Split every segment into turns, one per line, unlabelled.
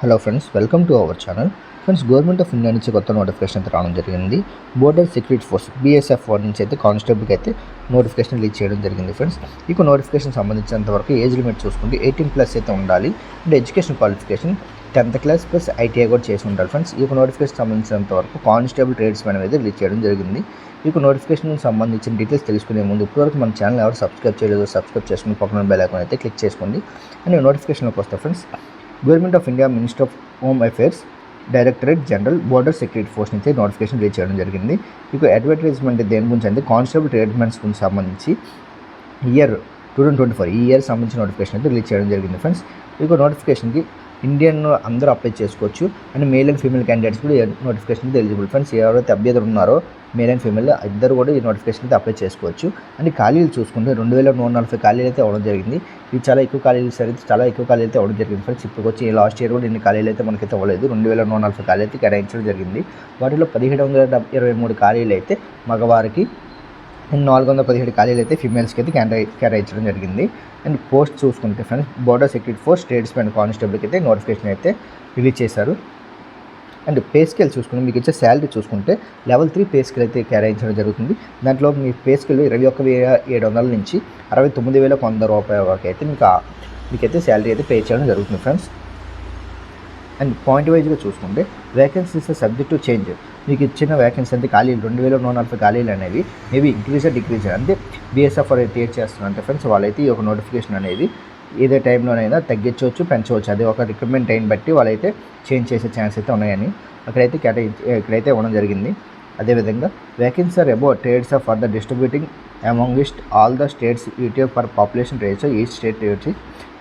Hello friends welcome to our channel friends government of India నుంచి కొత్త notification అయితే రావడం జరిగింది. బోర్డర్ సెక్యూరిటీ ఫోర్స్ బీఎస్ఎఫ్ వారి నుంచి అయితే కానిస్టేబుల్కి అయితే నోటిఫికేషన్ రిలీజ్ చేయడం జరిగింది ఫ్రెండ్స్ ఇక నోటిఫికేషన్ సంబంధించినంత వరకు ఏజ్ లిమిట్ చూసుకుంటే ఎయిటీన్ ప్లస్ అయితే ఉండాలి. And education qualification tenth class plus ITI కూడా చేసి ఉండాలి ఫ్రెండ్స్ ఈ నోటిఫికేషన్ సంబంధించినంత వరకు కానిస్టేబుల్ ట్రేడ్స్ మ్యాన్ అయితే రిలీజ్ చేయడం జరిగింది. ఈ నోటిఫికేషన్ సంబంధించిన డీటెయిల్స్ తెలుసుకునే ముందు ఇప్పటివరకు మన ఛానల్ ఎవరు సబ్స్క్రైబ్ చేయలేదో సబ్స్క్రైబ్ చేసుకుని పక్కన బెల్ ఐకాన్ అయితే క్లిక్ చేసుకోండి. అండ్ నోటిఫికేషన్లోకి వస్తాయి friends government of India minister of home affairs directorate general border security force నుంచి నోటిఫికేషన్ రీచ్ చేయడం జరిగింది. ఇక అడ్వర్టైజ్మెంట్ దేని గురించి అంటే కానిస్టేబుల్ ట్రీట్మెంట్స్ గురించి సంబంధించి year two thousand twenty four ఈ ఇయర్ సంబంధించిన నోటిఫికేషన్ అయితే రిలీజ్ చేయడం జరిగింది ఫ్రెండ్స్ ఇక నోటిఫికేషన్కి ఇండియన్ అందరూ అప్లై చేసుకోవచ్చు. And male and female candidates కూడా నోటిఫికేషన్ ఎలిజిబుల్ ఫ్రెండ్స్ ఎవరైతే అభ్యర్థులు ఉన్నారో మేల్ అండ్ ఫీమేల్ ఇద్దరు కూడా ఈ నోటిఫికేషన్ అయితే అప్లై చేసుకోవచ్చు. అండ్ ఖాళీలు చూసుకుంటే రెండు వేల నూట నలభై ఖాళీలు అయితే అవ్వడం జరిగింది. ఇది చాలా ఎక్కువ ఖాళీలు సరే చాలా ఎక్కువ ఖాళీలు అయితే అవ్వడం జరిగింది. ఫ్రెండ్స్ ఇప్పుడు వచ్చి లాస్ట్ ఇయర్ కూడా ఇన్ని ఖాళీలు అయితే మనకైతే అవ్వలేదు. రెండు వేల నూట నలభై ఖాళీలు అయితే కేటాయించడం జరిగింది. వాటిలో పదిహేడు వందల ఇరవై మూడు ఖాళీలు అయితే మగవారికి నాలుగు వందల పదిహేడు ఖాళీలు అయితే ఫీమేల్స్కి అయితే కేటాయి కేటాయించడం జరిగింది. అండ్ పోస్ట్ చూసుకుంటే friends border security force states and కానిస్టేబుల్కి అయితే నోటిఫికేషన్ అయితే రిలీజ్ చేశారు. అండ్ పే స్కేల్ చూసుకుంటే మీకు ఇచ్చే శాలరీ చూసుకుంటే లెవెల్ త్రీ పే స్కేల్ అయితే కేటాయించడం జరుగుతుంది. దాంట్లో మీ పే స్కేల్ ఇరవై ఒక్క వేల ఏడు వందల నుంచి అరవై తొమ్మిది వేల వంద రూపాయల వరకు అయితే మీకు మీకైతే శాలరీ అయితే పే చేయడం జరుగుతుంది ఫ్రెండ్స్ అండ్ పాయింట్ వైజ్గా చూసుకుంటే వేకెన్సీస్ సబ్జెక్ట్ టు చేంజ్ మీకు ఇచ్చిన వేకెన్సీ అంటే ఖాళీలు రెండు వేల నూట నలభై ఖాళీలు అనేవి మేబీ ఇంక్రీజ్ డిక్రీజ్ అంటే బీఎస్ఎఫ్ అయితే ఏడ్ చేస్తున్నారంటే ఫ్రెండ్స్ వాళ్ళైతే ఈ ఒక నోటిఫికేషన్ అనేది ఏదే టైంలోనైనా తగ్గించవచ్చు పెంచవచ్చు. అది ఒక రిక్రూట్మెంట్ టైం బట్టి వాళ్ళైతే చేంజ్ చేసే ఛాన్స్ అయితే ఉన్నాయని అక్కడైతే కేటాయించి ఇక్కడైతే ఇవ్వడం జరిగింది. అదేవిధంగా vacancy are about trades of for the distributing amongst all the states YouTube for population rates ఈ state rates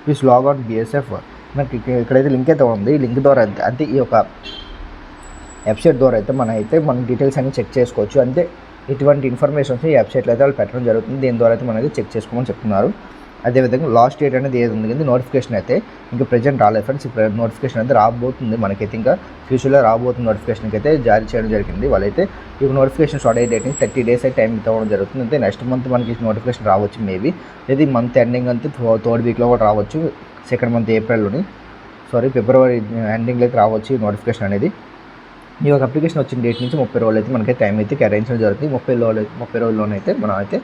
please log out BSF మనకి ఇక్కడ- ఇక్కడైతే లింక్ అయితే ఉంది. ఈ లింక్ ద్వారా అయితే- అంటే ఈ యొక్క వెబ్సైట్ ద్వారా అయితే మనం అయితే మన డీటెయిల్స్ అన్ని చెక్ చేసుకోవచ్చు. అంటే ఇటువంటి ఇన్ఫర్మేషన్స్ ఈ వెబ్సైట్లో అయితే వాళ్ళు పెట్టడం జరుగుతుంది. దీని ద్వారా అయితే మనం అయితే చెక్ చేసుకోమని చెప్తున్నారు. అదేవిధంగా లాస్ట్ డేట్ అనేది ఏది ఉంది కానీ నోటిఫికేషన్ అయితే ఇంకా ప్రజెంట్ రాలేదు ఫ్రెండ్స్ ఇప్పుడు నోటిఫికేషన్ అయితే రాబోతుంది మనకైతే ఇంకా ఫ్యూచర్లో రాబోతుంది నోటిఫికేషన్కి అయితే జారీ చేయడం జరిగింది. వాళ్ళైతే ఈ నోటిఫికేషన్ స్టార్ట్ అయ్యే డేట్ని థర్టీ డేస్ అయితే టైం ఇవ్వడం జరుగుతుంది. అంటే నెక్స్ట్ మంత్ మనకి నోటిఫికేషన్ రావచ్చు మేబీ లేదా ఈ మంత్ ఎండింగ్ అంతే థర్డ్ వీక్లో కూడా రావచ్చు. సెకండ్ మంత్ ఏప్రిల్లోని సారీ ఫిబ్రవరి ఎండింగ్లోకి రావచ్చు నోటిఫికేషన్ అనేది. ఈ యొక్క అప్లికేషన్ వచ్చిన డేట్ నుంచి ముప్పై రోజులు అయితే మనకి టైం అయితే కేటాయించడం జరుగుతుంది. ముప్పై రోజులు ముప్పై రోజుల్లోనే అయితే మనం అయితే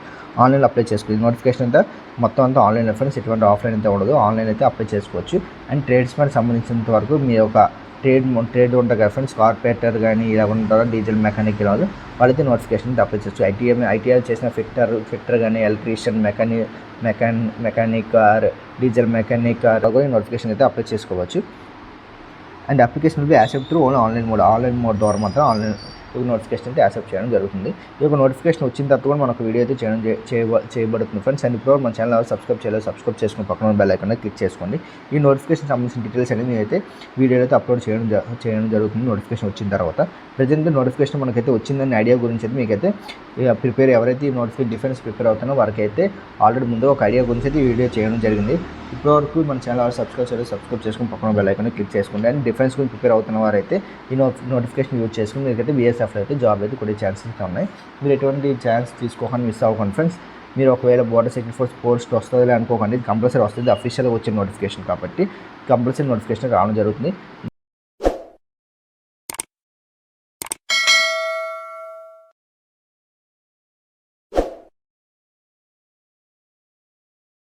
ఆన్లైన్లో అప్లై చేసుకోవచ్చు. నోటిఫికేషన్ అంతా మొత్తం అంతా ఆన్లైన్ రెఫరెన్స్ ఎటువంటి ఆఫ్లైన్ అయితే ఉండదు. ఆన్లైన్ అయితే అప్లై చేసుకోవచ్చు. అండ్ ట్రేడ్స్ మ్యాన్ సంబంధించినంత వరకు మీ యొక్క ట్రేడ్ ట్రేడ్ ఉంటారు కదా ఫ్రెండ్స్ కార్పొరేటర్ కానీ ఇలా ఉంటారో డీజిల్ మెకానిక్ వాళ్ళు వాళ్ళైతే నోటిఫికేషన్ అయితే అప్లై చేసుకోవచ్చు. ఐటీఐ ఐటీఐ చేసిన ఫిట్టర్ ఫిట్టర్ కానీ electrician mechanic MECON mechanic or diesel mechanic కూడా నోటిఫికేషన్ అయితే అప్లై చేసుకోవచ్చు. And application will be accept through only online mode online mode ద్వారా మాత్రం ఆన్లైన్ ఈ నోటిఫికేషన్ అయితే యాక్సెప్ట్ చేయడం జరుగుతుంది. ఈ యొక్క నోటిఫికేషన్ వచ్చిన తర్వాత కూడా మనకు వీడియో అయితే చేయడం చేయబడుతుంది. ఫ్రెండ్స్ అండ్ ఇప్పుడు మన ఛానల్ సబ్స్క్రైబ్ చేయలేదు సబ్స్క్రైబ్ చేసుకుని పక్కన బెల్ ఐకన్ క్లిక్ చేసుకోండి. ఈ నోటిఫికేషన్ సంబంధించిన డీటెయిల్స్ అనేది నేనైతే వీడియో అయితే అప్లోడ్ చేయడం చేయడం జరుగుతుంది నోటిఫికేషన్ వచ్చిన తర్వాత. ప్రజెంట్ నోటిఫికేషన్ మనకైతే వచ్చిందని ఐడియా గురించి అయితే మీకైతే ప్రిపేర్ ఎవరైతే ఈ నోటిఫికేషన్ డిఫెన్స్ ప్రిపేర్ అవుతానో వారికైతే ఆల్రెడీ ముందు ఒక ఐడియా గురించి అయితే ఈ వీడియో చేయడం జరిగింది. ఇప్పటివరకు మన ఛానల్ సబ్స్క్రైబ్ చేయాలి సబ్స్క్రైబ్ చేసుకుని పక్కన బెల్ ఐకాన్ క్లిక్ చేసుకోండి. అండ్ డిఫెన్స్ గురించి ప్రిపేర్ అవుతున్న వారైతే ఈ నో నోటిఫికేషన్ యూజ్ చేసుకుని మీకైతే బీఎస్ఎఫ్లో అయితే జాబ్ అయితే కొన్ని ఛాన్సెస్ ఉన్నాయి. మీరు ఎటువంటి ఛాన్స్ తీసుకోకండి మిస్ అవ్వకండి ఫ్రెండ్స్ మీరు ఒకవేళ బోర్డర్ సెక్యూరిటీ ఫోర్స్ పోస్ట్ వస్తుంది అనుకోకండి కంపల్సరీ వస్తుంది. అఫీషియల్గా వచ్చిన నోటిఫికేషన్ కాబట్టి కంపల్సరీ నోటిఫికేషన్ రావడం జరుగుతుంది.